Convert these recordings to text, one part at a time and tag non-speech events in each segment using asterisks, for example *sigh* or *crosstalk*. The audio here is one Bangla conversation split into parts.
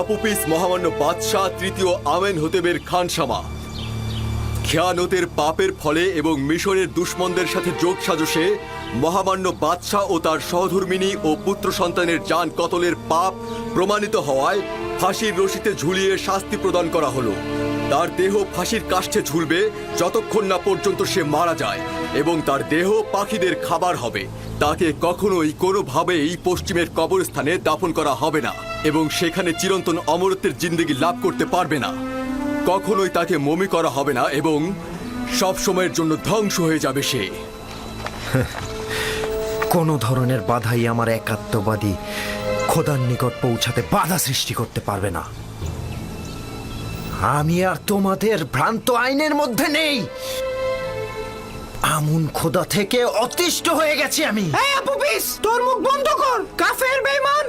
আপুপিস মহামান্য বাদশাহ তৃতীয় আমেন হতেবের খানসামা। খেয়ানতের পাপের ফলে এবং মিশরের দুশ্মনদের সাথে যোগ সাজসে মহামান্য বাদশাহ ও তার সহধর্মিনী ও পুত্র সন্তানের যান কতলের পাপ প্রমাণিত হওয়ায় ফাঁসির রশিতে ঝুলিয়ে শাস্তি প্রদান করা হলো। তার দেহ ফাঁসির কাষ্ঠে ঝুলবে যতক্ষণ না পর্যন্ত সে মারা যায় এবং তার দেহ পাখিদের খাবার হবে। তাকে কখনোই কোনোভাবেই পশ্চিমের কবরস্থানে দাফন করা হবে না। এবং সেখানে চিরন্তন অমরত্বের জিন্দেগি লাভ করতে পারবে না। কখনোই তাকে মমি করা হবে না এবং সব সময়ের জন্য ধ্বংস হয়ে যাবে সে। *laughs* কোনো ধরনের বাধাই আমার একাত্মবাদী খোদার নিকট পৌঁছাতে বাধা সৃষ্টি করতে পারবে না। আমি আর তোমাদের ভ্রান্ত আইনের মধ্যে নেই। আমুন খোদা থেকে অতিষ্ঠ হয়ে গেছি আমি। এই আপুপিস তোর মুখ বন্ধ কর। কাফের বেঈমান।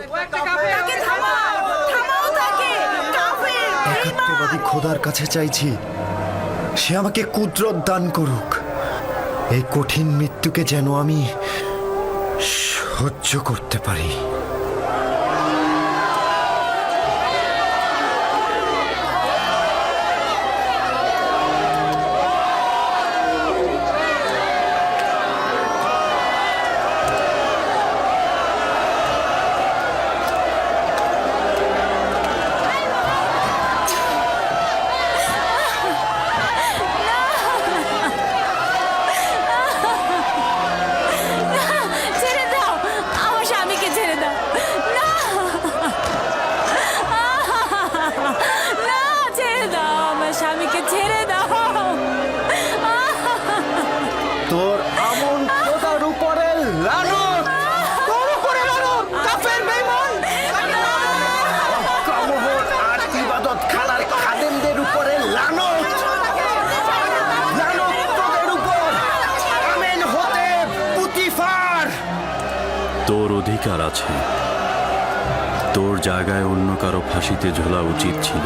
তাকে থামাও থামাও তাকে কাফের একাত্মবাদী খোদার কাছে চাইছি সে আমাকে কুদরত দান করুক। এই কঠিন মৃত্যুকে যেন আমি সহ্য করতে পারি। স্বামীকে ছেড়ে দাও। তোর আমন খোদার উপরে লানত তোর উপরে লানত কাফের বেঈমান। কামহর আর ইবাদত খানার খাদেমদের উপরে লানত লানত তোদের উপর। আমেন হতে পুতিফার। তোর অধিকার আছে। তোর জায়গায় অন্য কারও ফাঁসিতে ঝোলা উচিত ছিল।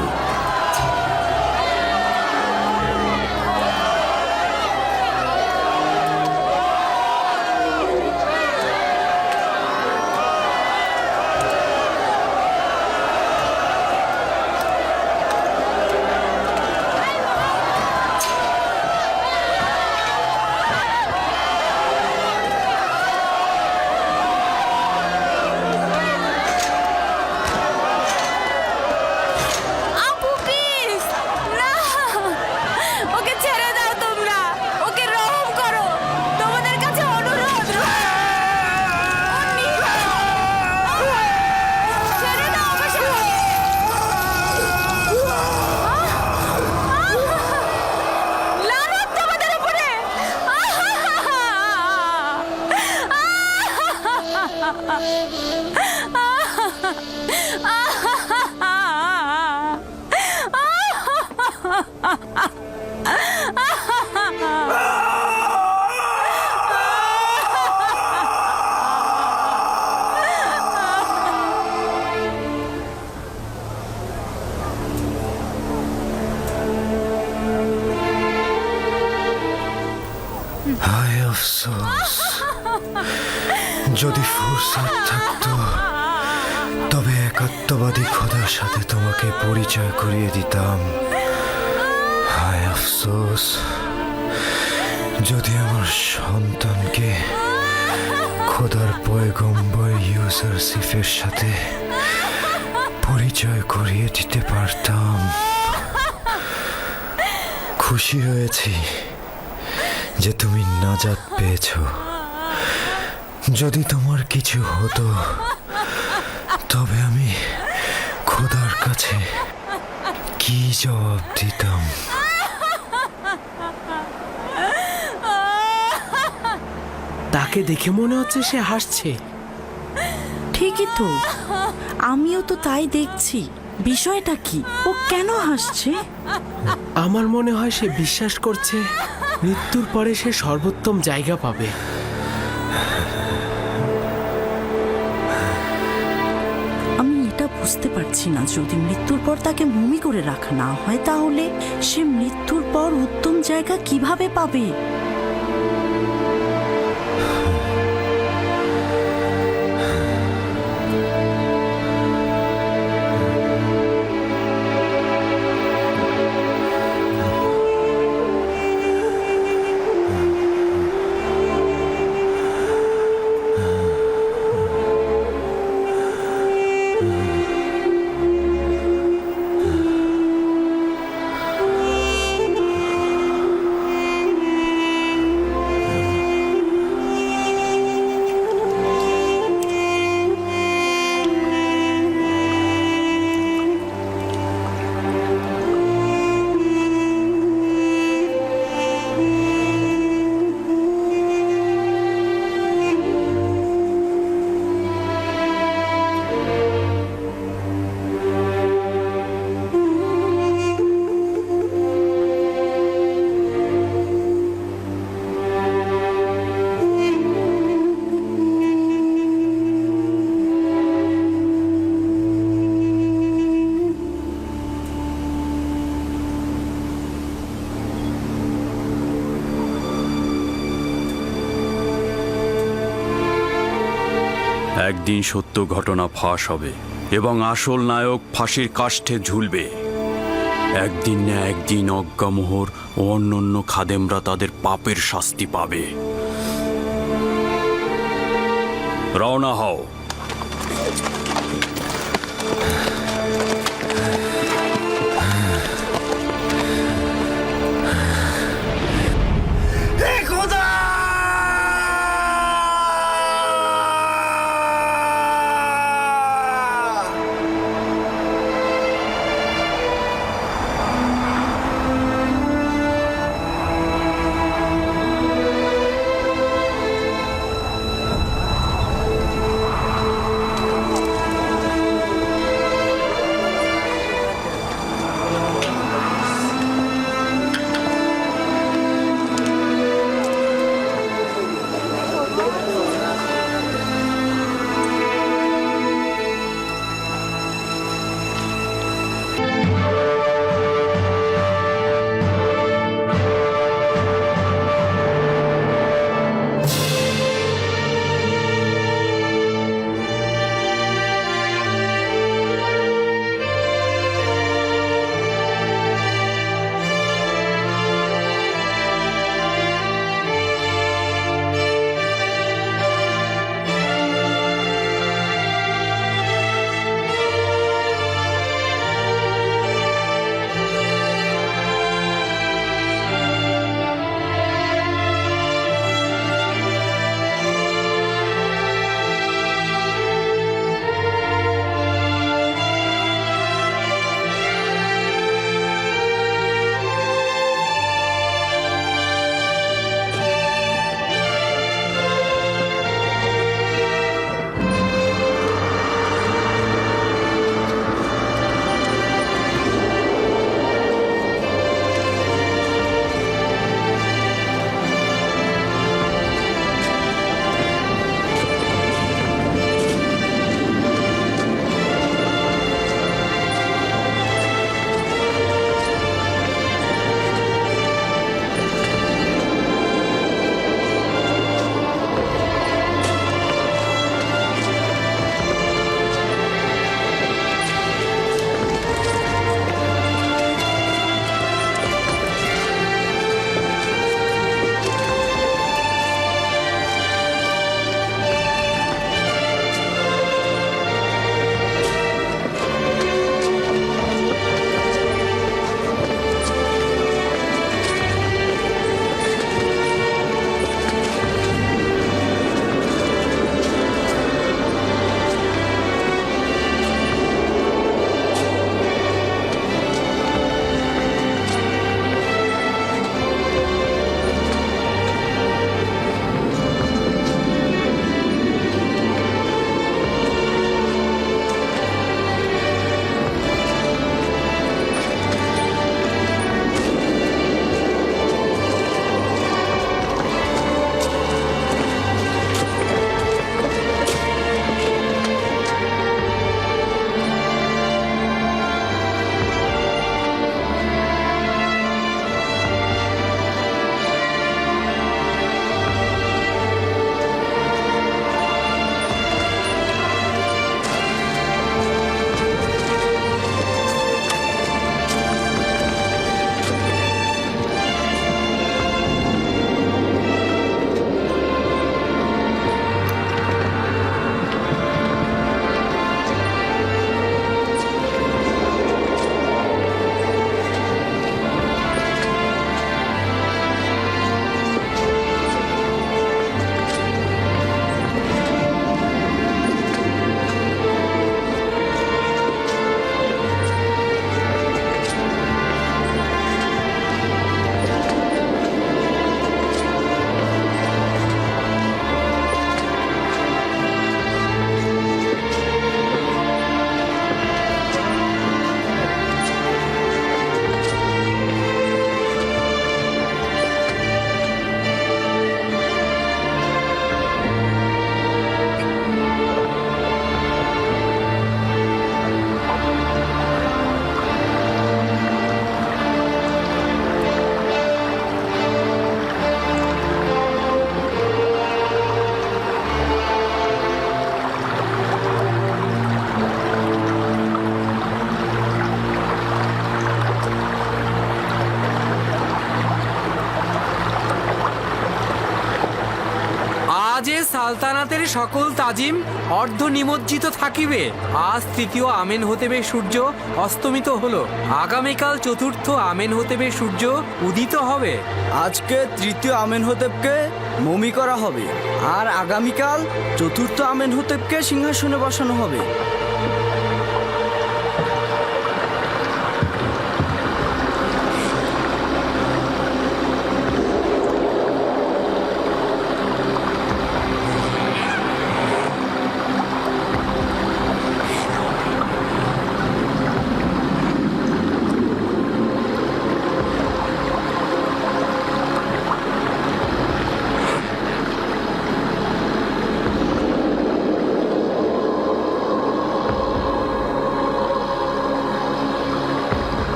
আফসোস। যদি ফুরসত থাকতো, তবে একাত্মবাদী খোদার সাথে তোমাকে পরিচয় করিয়ে দিতাম। হায় আফসোস। যদি আমার সন্তানকে খোদার পয়গম্বর ইউসার সিফের সাথে পরিচয় করিয়ে দিতে পারতাম। খুশি হয়েছি যে তুমি নাজাত পেয়েছ। যদি তোমার কিছু হতো তবে আমি খোদার কাছে কি জবাব দিতাম? তাকে দেখে মনে হচ্ছে সে হাসছে। ঠিকই তো। আমিও তো তাই দেখছি। বিষয়টা কি? ও কেন হাসছে? আমার মনে হয় সে বিশ্বাস করছে মৃত্যুর পরে সে সর্বোত্তম জায়গা পাবে। আমি এটা বুঝতে পারছি না যদি মৃত্যুর পর তাকে মমি করে রাখা না হয় তাহলে সে মৃত্যুর পর উত্তম জায়গা কীভাবে পাবে? একদিন সত্য ঘটনা ফাঁস হবে এবং আসল নায়ক ফাঁসির কাষ্ঠে ঝুলবে। একদিন না একদিন অজ্ঞামোহর ও অন্যান্য খাদেমরা তাদের পাপের শাস্তি পাবে। রওনা হও। সকল তাজিম অর্ধ নিমজ্জিত থাকিবে। আজ তৃতীয় আমেন হতেবে সূর্য অস্তমিত হলো। আগামীকাল চতুর্থ আমেন হতেবে সূর্য উদিত হবে। আজকে তৃতীয় আমেন হতেবকে মমি করা হবে। আর আগামীকাল চতুর্থ আমেন হতেবকে সিংহাসনে বসানো হবে।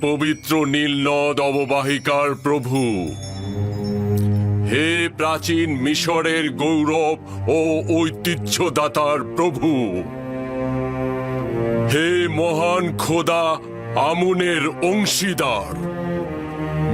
পবিত্র নীলনদ অববাহিকার প্রভু। হে প্রাচীন মিশরের গৌরব ও ঐতিহ্যদাতার প্রভু। হে মহান খোদা আমুনের অংশীদার।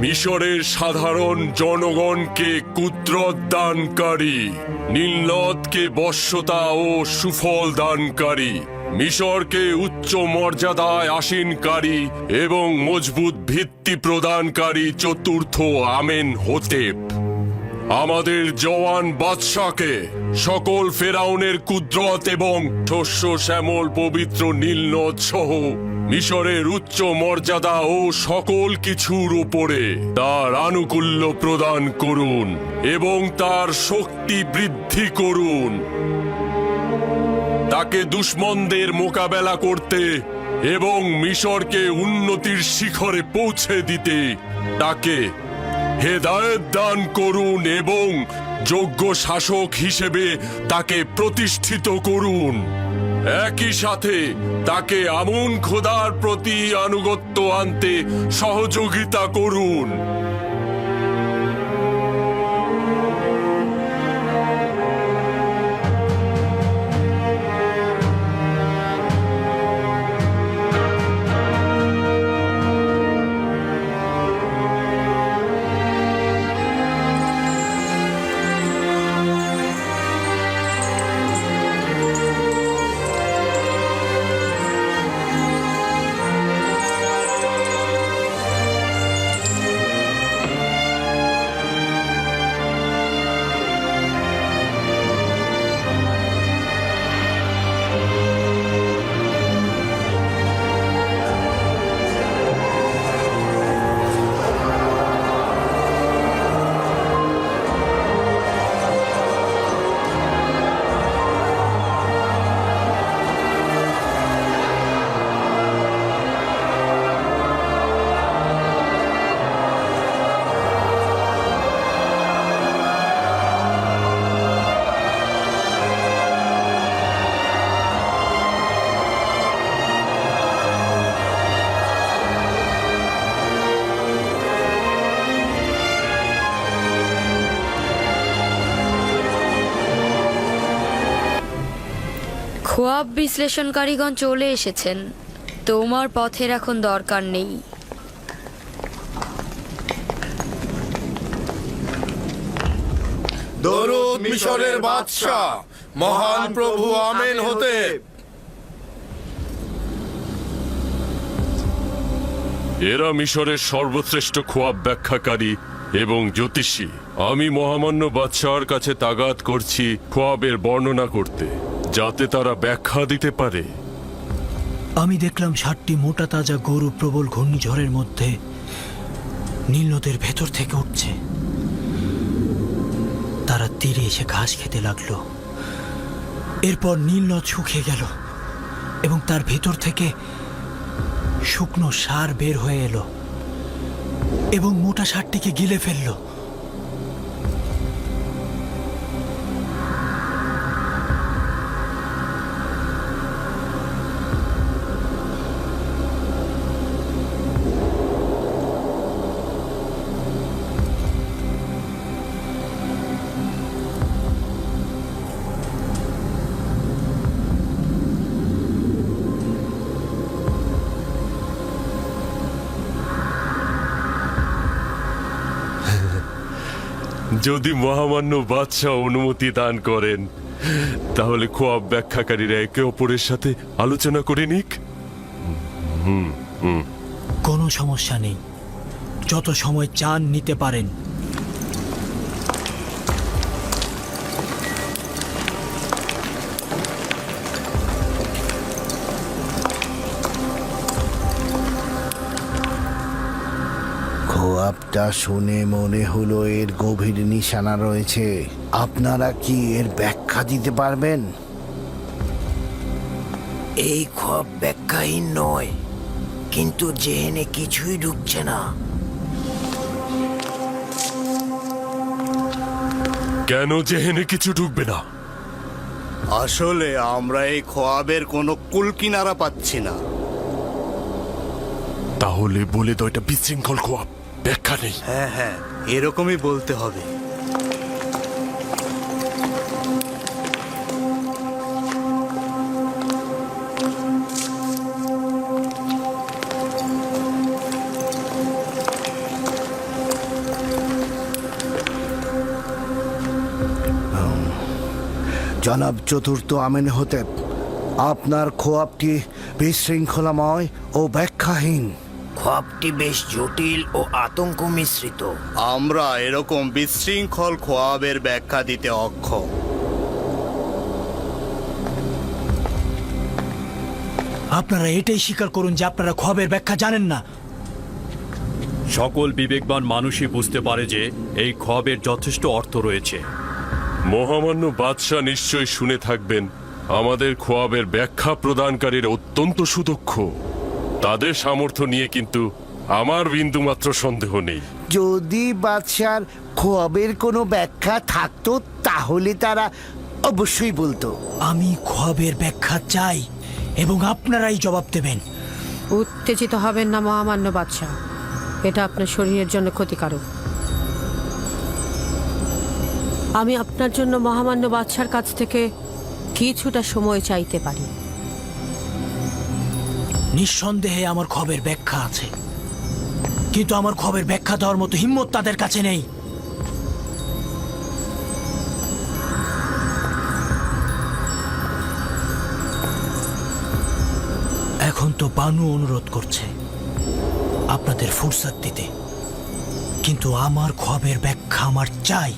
মিশরের সাধারণ জনগণকে কুদ্রত দানকারী নীলনদকে বশ্যতা ও সুফল দানকারী। মিশরকে উচ্চ মর্যাদায় আসীনকারী এবং মজবুত ভিত্তি প্রদানকারী চতুর্থ আমেন হোতেপ আমাদের জওয়ান বাদশাকে সকল ফেরাউনের কুদ্রত এবং শস্য শ্যামল পবিত্র নীলনদ সহ মিশরের উচ্চ মর্যাদা ও সকল কিছুর উপরে তার আনুকূল্য প্রদান করুন এবং তার শক্তি বৃদ্ধি করুন। তাকে দুশ্মনদের মোকাবেলা করতে এবং মিশরকে উন্নতির শিখরে পৌঁছে দিতে তাকে হেদায়ত দান করুন এবং যোগ্য শাসক হিসেবে তাকে প্রতিষ্ঠিত করুন। একই সাথে তাকে আমন খোদার প্রতি আনুগত্য আনতে সহযোগিতা করুন। খোয়াব বিশ্লেষণকারীগণ চলে এসেছেন। তোমার পথের এখন দরকার নেই। দরুদ মিশরের বাদশাহ মহান প্রভু আমেন হতে। এরা মিশরের সর্বশ্রেষ্ঠ খোয়াব ব্যাখ্যাকারী এবং জ্যোতিষী। আমি মহামান্য বাদশাহর কাছে তাগাত করছি খোয়াবের বর্ণনা করতে। যাতে তারা ব্যাখ্যা দিতে পারে। আমি দেখলাম ষাটটি মোটা তাজা গরু প্রবল ঘূর্ণিঝড়ের মধ্যে নীল নদের ভেতর থেকে উঠছে। তারা তীরে এসে ঘাস খেতে লাগল। এরপর নীল শুকিয়ে গেল এবং তার ভেতর থেকে শুকনো সার বের হয়ে এলো এবং মোটা সারটিকে গিলে ফেলল। যদি মহামান্য বাদশাহ অনুমতি দান করেন, তাহলে খোয়াব ব্যাখ্যাকারীরা একে অপরের সাথে আলোচনা করে নিক। কোনো সমস্যা নেই। যত সময় চান নিতে পারেন। খোয়াবটা শুনে মনে হলো এর গভীর নিশানা রয়েছে। আপনারা কি এর ব্যাখ্যা দিতে পারবেন? এই খব ব্যাখ্যাহীন নয় কিন্তু জেহেনে কিছুই ঢুকছে না। কেন জেহেনে কিছু ঢুকবে না? আসলে আমরা এই খোয়াবের কোনো কুল কুলকিনারা পাচ্ছি না। তাহলে বলে দাও এটা বিশৃঙ্খল খোয়াব। ব্যাখ্যা নেই। হ্যাঁ হ্যাঁ এরকমই বলতে হবে। জনাব চতুর্থ আমেন হতে আপনার খোয়াবটি বিশৃঙ্খলাময় ও ব্যাখ্যাহীন। খোয়াবটি বেশ জটিল ও আতঙ্ক মিশ্রিত। আমরা এরকম বিশৃঙ্খল খোয়াবের ব্যাখ্যা দিতে অক্ষম। আপনারা এটাই স্বীকার করুন যে আপনারা খবের ব্যাখ্যা জানেন না। সকল বিবেকবান মানুষই বুঝতে পারে যে এই খবের যথেষ্ট অর্থ রয়েছে। মহামান্য বাদশাহ নিশ্চয় শুনে থাকবেন আমাদের খোয়াবের ব্যাখ্যা প্রদানকারীর অত্যন্ত সুদক্ষ। তাদের সামর্থ্য নিয়ে কিন্তু আমার বিন্দুমাত্র সন্দেহ নেই। যদি বাদশার খোয়াবের কোনো ব্যাখ্যা থাকতো তাহলে তারা অবশ্যই বলতো। আমি খবের ব্যাখ্যা চাই এবং আপনারাই জবাব দেবেন। উত্তেজিত হবেন না মহামান্য বাদশাহ। এটা আপনার শরীরের জন্য ক্ষতিকারক। আমি আপনার জন্য মহামান্য বাদশার কাছ থেকে কিছুটা সময় চাইতে পারি। নিঃসন্দেহে আমার খবের ব্যাখ্যা আছে। কিন্তু আমার খবের ব্যাখ্যা দেওয়ার মতো হিম্মত তাদের কাছে নেই। এখন তো বানু অনুরোধ করছে আপনাদের ফুরসাদ দিতে। কিন্তু আমার খবের ব্যাখ্যা আমার চাই।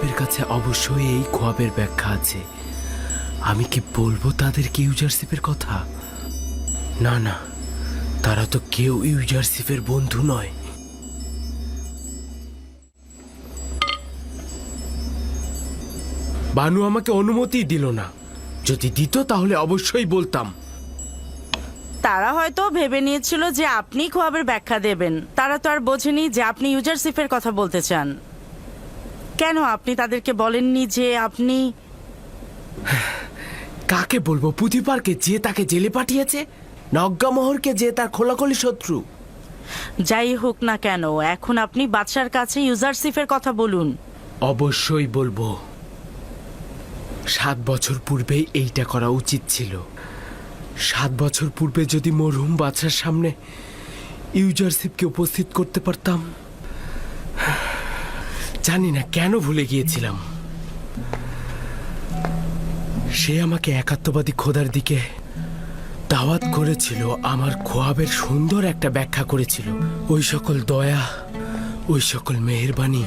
ইউজারশিপের কাছে অবশ্যই এই খোয়াবের ব্যাখ্যা আছে। আমি কি বলব তাদেরকে ইউজারশিপের কথা? না না, তারা তো কেউ ইউজারশিপের বন্ধু নয়। বানু আমাকে অনুমতি দিল না। যদি দিত তাহলে অবশ্যই বলতাম। তারা হয়তো ভেবে নিয়েছিল যে আপনি খোয়াবের ব্যাখ্যা দেবেন। তারা তো আর বোঝেনি যে আপনি ইউজারশিপের কথা বলতে চান। কেন আপনি তাদেরকে বলেননি যে আপনি কাকে বলব? পুঁথিপারকে যে তাকে জেলে পাঠিয়েছে? নজ্ঞামোহরকে যে তার খোলাখলি শত্রু? যাই হোক না কেন এখন আপনি বাদশার কাছে ইউজারশিপের কথা বলুন। অবশ্যই বলব। সাত বছর পূর্বেই এইটা করা উচিত ছিল। সাত বছর পূর্বে যদি মরহুম বাচ্চার সামনে ইউজারশিপকে উপস্থিত করতে পারতাম জানি না কেন ভুলে গিয়েছিলাম। সে আমাকে একাত্মবাদী খোদার দিকে দাওয়াত করেছিল, আমার খোয়াবের সুন্দর একটা ব্যাখ্যা করেছিল। ওই সকল দয়া, ওই সকল মেহেরবানি।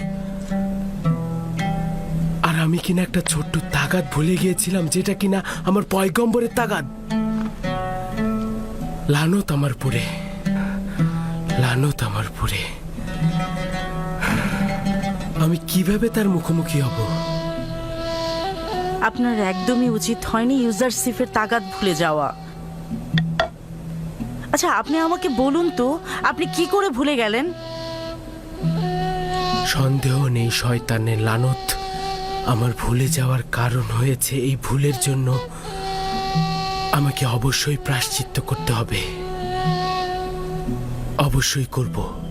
আর আমি কিনা একটা ছোট্ট তাগাদ ভুলে গিয়েছিলাম, যেটা কিনা আমার পয়গম্বরের তাগাদ। লানত আমার পুরে, লানত আমার পুরে। আমি কীভাবে তার মুখোমুখি হব? আপনার একদমই উচিত হয়নি ইউজারশিপের তাগাদ ভুলে যাওয়া। আচ্ছা আপনি আমাকে বলুন তো আপনি কি করে ভুলে গেলেন? সন্দেহ নেই শয়তানের লানত। আমার ভুলে যাওয়ার কারণ হয়েছে এই ভুলের জন্য। আমাকে অবশ্যই প্রাশ্চিত্য করতে হবে। অবশ্যই করব।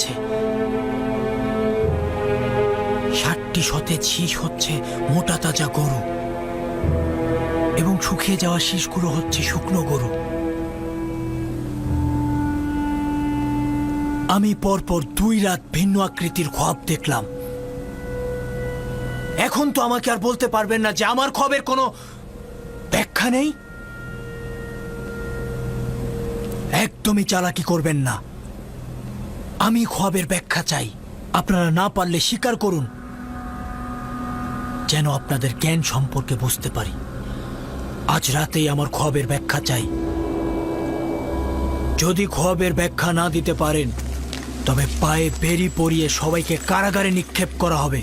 রয়েছে ষাটটি সতেজ শীষ হচ্ছে মোটা তাজা গরু এবং শুকিয়ে যাওয়া শীষগুলো হচ্ছে শুকনো গরু। আমি পরপর দুই রাত ভিন্ন আকৃতির খোয়াব দেখলাম। এখন তো আমাকে আর বলতে পারবেন না যে আমার খবের কোনো ব্যাখ্যা নেই। একদমই চালাকি করবেন না। আমি খোয়াবের ব্যাখ্যা চাই। আপনারা না পারলে স্বীকার করুন। যেন আপনাদের জ্ঞান সম্পর্কে বুঝতে পারি। আজ রাতেই আমার খোয়াবের ব্যাখ্যা চাই। যদি খোয়াবের ব্যাখ্যা না দিতে পারেন, তবে পায়ে বেরি পরিয়ে সবাইকে কারাগারে নিক্ষেপ করা হবে।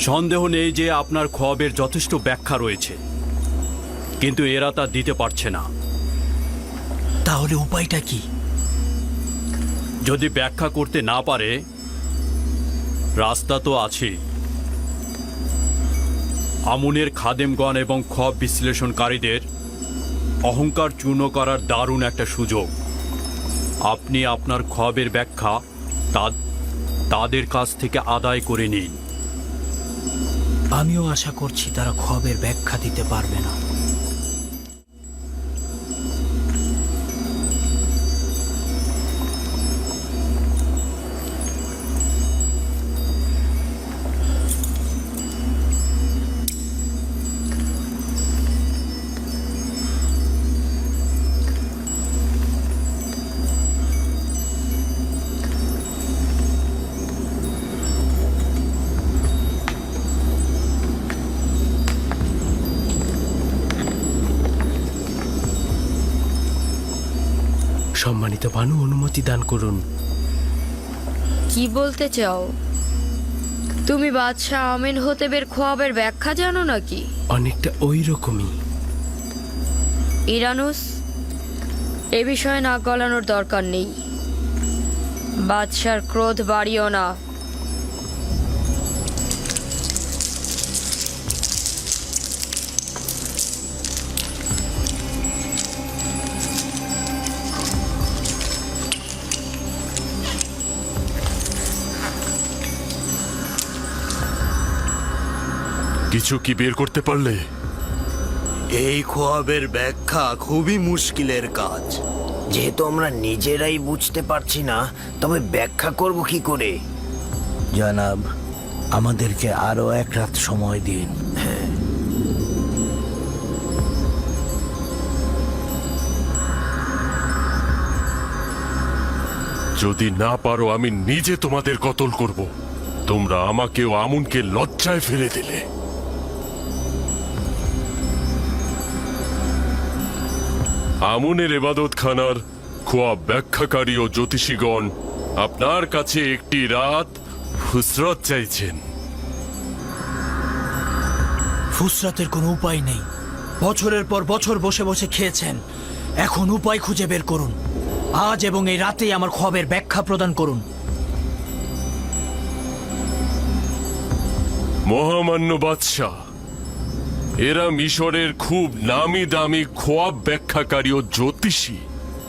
সন্দেহ নেই যে আপনার খোয়াবের যথেষ্ট ব্যাখ্যা রয়েছে। কিন্তু এরা তা দিতে পারছে না। তাহলে উপায়টা কি? যদি ব্যাখ্যা করতে না পারে রাস্তা তো আছে আমুনের খাদেমগণ এবং খব বিশ্লেষণকারীদের অহংকার চূর্ণ করার দারুণ একটা সুযোগ। আপনি আপনার খবের ব্যাখ্যা তাদের কাছ থেকে আদায় করে নিন। আমিও আশা করছি তারা খবের ব্যাখ্যা দিতে পারবে না। সম্মানিত ভানু অনুমতি দান করুন। কি বলতে চাও? তুমি বাদশাহ আমিন হোতেবের খোয়াবের ব্যাখ্যা জানো নাকি? অনেকটা ওই রকমই ইরানুস এ বিষয়ে নাক গলানোর দরকার নেই। বাদশার ক্রোধ বাড়িও না। কিছু কি বের করতে পারলে? এই খোয়াবের ব্যাখ্যা খুবই মুশকিলের কাজ। যেহেতু আমরা নিজেরাই বুঝতে পারছি না তবে ব্যাখ্যা করব কি করে? জনাব আমাদেরকে আরও এক রাত সময় দিন। যদি না পারো আমি নিজে তোমাদের কতল করব। তোমরা আমাকে ও আমুনকে লজ্জায় ফেলে দিলে। আমুনের এবাদত খানার খোয়া ব্যাখ্যাকারী ও জ্যোতিষীগণ আপনার কাছে একটি রাত ফুসরত চাইছেন। ফুসরাতের কোনো উপায় নেই। বছরের পর বছর বসে বসে খেয়েছেন। এখন উপায় খুঁজে বের করুন। আজ এবং এই রাতেই আমার খবের ব্যাখ্যা প্রদান করুন। মহামান্য বাদশাহ এরা মিশরের খুব নামি দামি খোয়াব ব্যাখ্যাকারী ও জ্যোতিষী।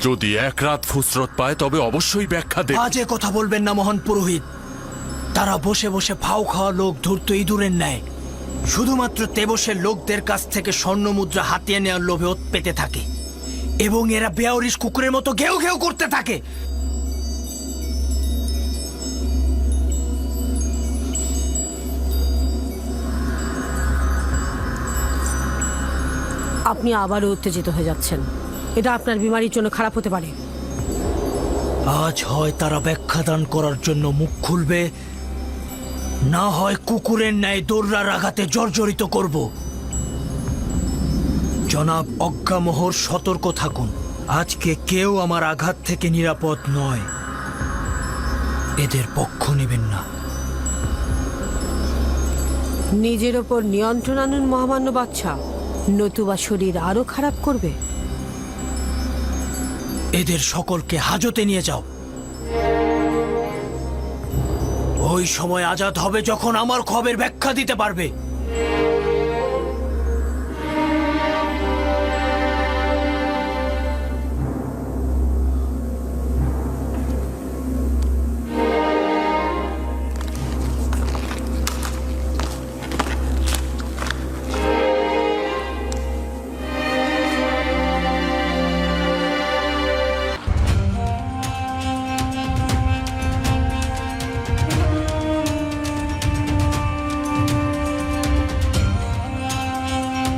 যদি এক রাত ফুসরত পায়, তবে অবশ্যই ব্যাখ্যা দেবে। আজে কথা বলবেন না, মহান পুরোহিত। তারা বসে বসে ফাও খাওয়া লোক ধূর্ত ইঁদুরের ন্যায়। শুধুমাত্র তেবসের লোকদের কাছ থেকে স্বর্ণ মুদ্রা হাতিয়ে নেওয়ার লোভে পেতে থাকে। এবং এরা বেয়ারিশ কুকুরের মতো ঘেউ ঘেউ করতে থাকে। আপনি আবারও উত্তেজিত হয়ে যাচ্ছেন। এটা আপনার বিমারির জন্য খারাপ হতে পারে। আজ হয় তারা ব্যাখ্যাদান করার জন্য মুখ খুলবে না হয় কুকুরের ন্যায় দৌড়ার আঘাতে জর্জরিত করব। জনাব অজ্ঞামোহর সতর্ক থাকুন। আজকে কেউ আমার আঘাত থেকে নিরাপদ নয়। এদের পক্ষ নেবেন না। নিজের ওপর নিয়ন্ত্রণ আনুন মহামান্য বাচ্চা নতুবা শরীর আরও খারাপ করবে? এদের সকলকে হাজতে নিয়ে যাও। ওই সময় আজাদ হবে যখন আমার খবের ব্যাখ্যা দিতে পারবে।